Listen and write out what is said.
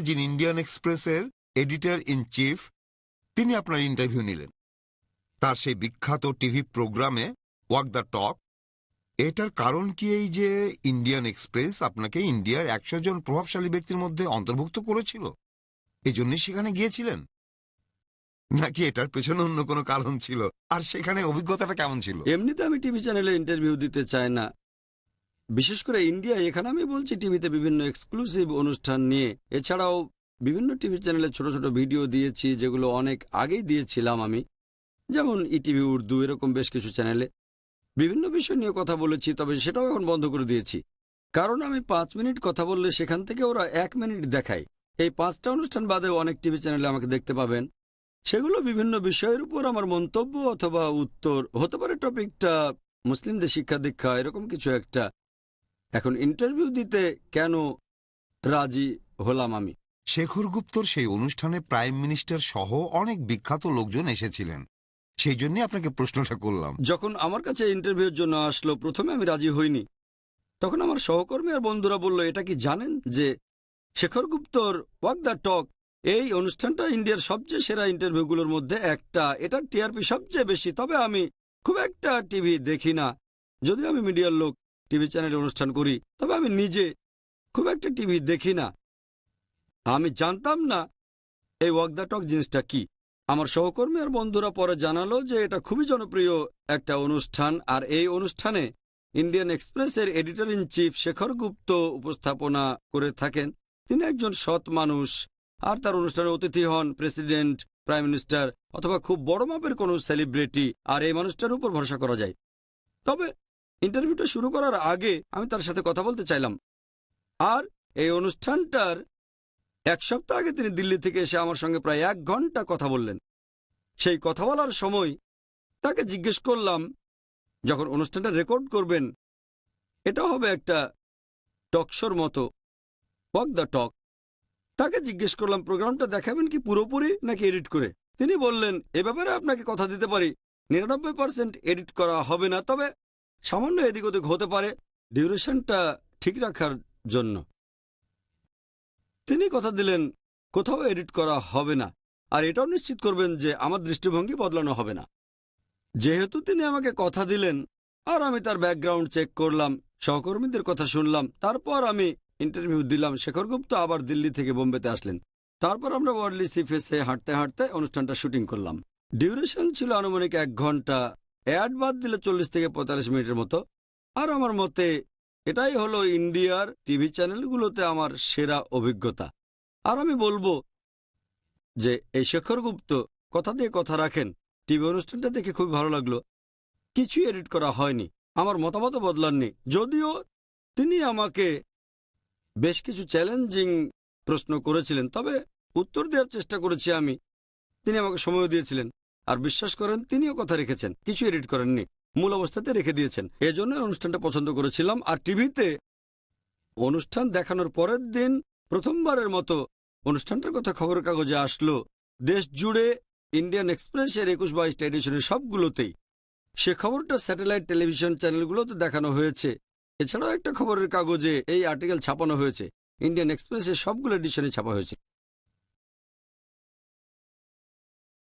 যিনি ইন্ডিয়ান এক্সপ্রেসের editor in chief, তিনি আপনার ইন্টারভিউ নিলেন। তার সেই বিখ্যাত টিভি প্রোগ্রামে ওয়াক দ্য টক। এটার কারণ কি এই যে ইন্ডিয়ান এক্সপ্রেস আপনাকে ইন্ডিয়ার একশো জন প্রভাবশালী ব্যক্তির মধ্যে অন্তর্ভুক্ত করেছিল? এই জন্যই সেখানে গিয়েছিলেন? নাকি এটার পেছনে অন্য কোনো কারণ ছিল? আর সেখানে অভিজ্ঞতাটা কেমন ছিল? এমনিতে আমি টিভি চ্যানেলে ইন্টারভিউ দিতে চাই না। বিশেষ করে ইন্ডিয়া, এখানে আমি বলছি টিভিতে বিভিন্ন এক্সক্লুসিভ অনুষ্ঠান নিয়ে। এছাড়াও বিভিন্ন টিভি চ্যানেলে ছোট ছোট ভিডিও দিয়েছি, যেগুলো অনেক আগেই দিয়েছিলাম আমি। যেমন ইটিভি উর্দু, এরকম বেশ কিছু চ্যানেলে। বিভিন্ন বিষয় নিয়ে কথা বলেছি, তবে সেটাও এখন বন্ধ করে দিয়েছি। কারণ আমি পাঁচ মিনিট কথা বললে সেখান থেকে ওরা এক মিনিট দেখায়। এই পাঁচটা অনুষ্ঠান বাদেও অনেক টিভি চ্যানেলে আমাকে দেখতে পাবেন। সেগুলো বিভিন্ন বিষয়ের উপর আমার মন্তব্য অথবা উত্তর, হতে পারে টপিকটা মুসলিমদের শিক্ষা দীক্ষা, এরকম কিছু একটা। এখন ইন্টারভিউ দিতে কেন রাজি হলাম আমি? শেখর গুপ্তর সেই অনুষ্ঠানে প্রাইম মিনিস্টার সহ অনেক বিখ্যাত লোকজন এসেছিলেন। সেই জন্য আপনাকে প্রশ্নটা করলাম। যখন আমার কাছে ইন্টারভিউর জন্য আসলো প্রথমে আমি রাজি হইনি। তখন আমার সহকর্মী আর বন্ধুরা বলল এটা কি জানেন যে শেখর গুপ্তর ওয়াক দ্য টক এই অনুষ্ঠানটা ইন্ডিয়ার সবচেয়ে সেরা ইন্টারভিউগুলোর মধ্যে একটা। এটার টিআরপি সবচেয়ে বেশি। তবে আমি খুব একটা টিভি দেখি না। যদিও আমি মিডিয়ার লোক টিভি চ্যানেলে অনুষ্ঠান করি, তবে আমি নিজে খুব একটা টিভি দেখি না। আমি জানতাম না এই ওয়াক দ্য টক জিনিসটা কি। আমার সহকর্মী আর বন্ধুরা পরে জানালো যে এটা খুবই জনপ্রিয় একটা অনুষ্ঠান, আর এই অনুষ্ঠানে ইন্ডিয়ান এক্সপ্রেসের editor in chief Shekhar Gupta উপস্থাপনা করে থাকেন। তিনি একজন সৎ মানুষ, আর তার অনুষ্ঠানে অতিথি হন প্রেসিডেন্ট, প্রাইম মিনিস্টার, অথবা খুব বড় মাপের কোনো সেলিব্রিটি, আর এই মানুষটার উপর ভরসা করা যায়। তবে ইন্টারভিউটা শুরু করার আগে আমি তার সাথে কথা বলতে চাইলাম। আর এই অনুষ্ঠানটার এক সপ্তাহ আগে তিনি দিল্লি থেকে এসে আমার সঙ্গে প্রায় এক ঘণ্টা কথা বললেন। সেই কথা বলার সময় তাকে জিজ্ঞেস করলাম, যখন অনুষ্ঠানটা রেকর্ড করবেন এটা হবে একটা টকশোর মতো। ওয়াক দ্য টক তাকে জিজ্ঞেস করলাম, প্রোগ্রামটা দেখাবেন কি পুরোপুরি নাকি এডিট করে? তিনি বললেন, এ ব্যাপারে আপনাকে কথা দিতে পারি। নিরানব্বই পার্সেন্ট এডিট করা হবে না, তবে সামান্য এদিক ওদিক হতে পারে, ডিউরেশনটা ঠিক রাখার জন্য। তিনি কথা দিলেন, কোথাও এডিট করা হবে না। আর এটাও নিশ্চিত করবেন যে আমার দৃষ্টিভঙ্গি বদলানো হবে না। যেহেতু তিনি আমাকে কথা দিলেন, আর আমি তার ব্যাকগ্রাউন্ড চেক করলাম, সহকর্মীদের কথা শুনলাম, তারপর আমি ইন্টারভিউ দিলাম, শেখর গুপ্ত আবার দিল্লি থেকে বোম্বেতে আসলেন। তারপর আমরা ওয়ার্লি সিফেসে হাঁটতে হাঁটতে অনুষ্ঠানটা শুটিং করলাম। ডিউরেশন ছিল আনুমানিক এক ঘণ্টা অ্যাড বাদ দিলে চল্লিশ থেকে পঁয়তাল্লিশ মিনিটের মতো। আর আমার মতে এটাই হলো ইন্ডিয়ার টিভি চ্যানেলগুলোতে আমার সেরা অভিজ্ঞতা। আর আমি বলব যে এই শেখর গুপ্ত কথা দিয়ে কথা রাখেন, টিভি অনুষ্ঠানটা দেখে খুব ভালো লাগল। কিছুই এডিট করা হয়নি, আমার মতামত বদলাননি। যদিও তিনি আমাকে বেশ কিছু চ্যালেঞ্জিং প্রশ্ন করেছিলেন, তবে উত্তর দেওয়ার চেষ্টা করেছি আমি। তিনি আমাকে সময় দিয়েছিলেন। আর বিশ্বাস করেন, তিনিও কথা রেখেছেন। কিছু এডিট করেননি। মূল অবস্থাতে রেখে দিয়েছেন। এজন্য অনুষ্ঠানটা পছন্দ করেছিলাম। আর টিভিতে অনুষ্ঠান দেখানোর পরের দিন প্রথমবারের মতো অনুষ্ঠানটার কথা খবরের কাগজে আসলো। দেশ জুড়ে ইন্ডিয়ান এক্সপ্রেসের একুশ বাইশটা এডিশনের সবগুলোতেই। সে খবরটা স্যাটেলাইট টেলিভিশন চ্যানেলগুলোতে দেখানো হয়েছে। এছাড়াও একটা খবরের কাগজে এই আর্টিকেল ছাপানো হয়েছে। ইন্ডিয়ান এক্সপ্রেসের সবগুলো এডিশনে ছাপা হয়েছে।